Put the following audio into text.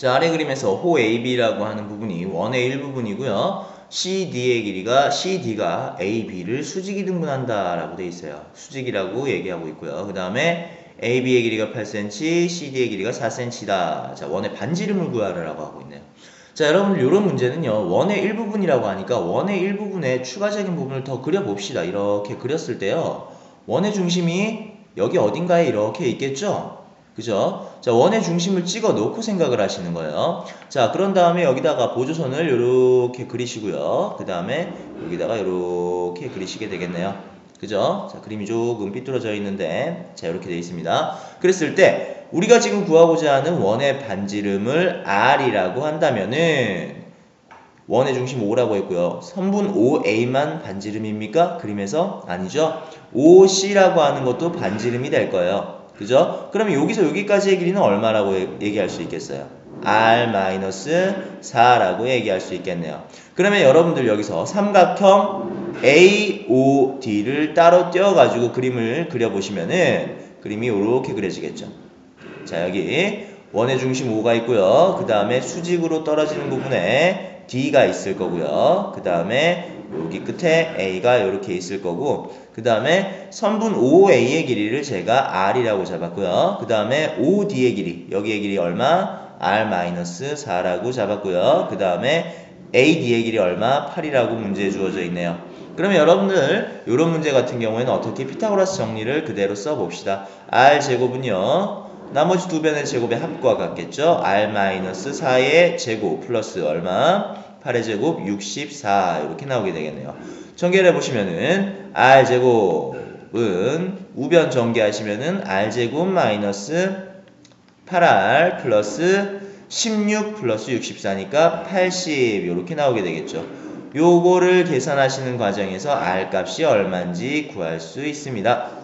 자, 아래 그림에서 호 AB라고 하는 부분이 원의 일부분이고요. CD의 길이가 CD가 AB를 수직이 등분한다라고 돼 있어요. 수직이라고 얘기하고 있고요. 그 다음에 AB의 길이가 8cm, CD의 길이가 4cm다. 자, 원의 반지름을 구하라고 하고 있네요. 자, 여러분들 이런 문제는요. 원의 일부분이라고 하니까 원의 일부분에 추가적인 부분을 더 그려봅시다. 이렇게 그렸을 때요. 원의 중심이 여기 어딘가에 이렇게 있겠죠? 그죠? 자, 원의 중심을 찍어 놓고 생각을 하시는 거예요. 자, 그런 다음에 여기다가 보조선을 이렇게 그리시고요. 그 다음에 여기다가 이렇게 그리시게 되겠네요. 그죠? 자, 그림이 조금 삐뚤어져 있는데, 자, 이렇게 되어 있습니다. 그랬을 때, 우리가 지금 구하고자 하는 원의 반지름을 R이라고 한다면은, 원의 중심 5라고 했고요. 선분 5A만 반지름입니까? 그림에서? 아니죠. 5C라고 하는 것도 반지름이 될 거예요. 그죠? 그러면 여기서 여기까지의 길이는 얼마라고 얘기할 수 있겠어요? R-4라고 얘기할 수 있겠네요. 그러면 여러분들 여기서 삼각형 AOD를 따로 떼어가지고 그림을 그려보시면은 그림이 이렇게 그려지겠죠. 자, 여기 원의 중심 5가 있고요. 그 다음에 수직으로 떨어지는 부분에 D가 있을 거고요. 그 다음에 여기 끝에 A가 이렇게 있을 거고 그 다음에 선분 OA의 길이를 제가 R이라고 잡았고요. 그 다음에 OD의 길이 여기의 길이 얼마? R-4라고 잡았고요. 그 다음에 AD의 길이 얼마? 8이라고 문제에 주어져 있네요. 그러면 여러분들 이런 문제 같은 경우에는 어떻게 피타고라스 정리를 그대로 써봅시다. R제곱은요. 나머지 두 변의 제곱의 합과 같겠죠? R-4의 제곱 플러스 얼마? 8의 제곱 64 이렇게 나오게 되겠네요. 전개를 해보시면은 R제곱은 우변 전개하시면은 R제곱 마이너스 8R 플러스 16 플러스 64니까 80 이렇게 나오게 되겠죠. 요거를 계산하시는 과정에서 R 값이 얼마인지 구할 수 있습니다.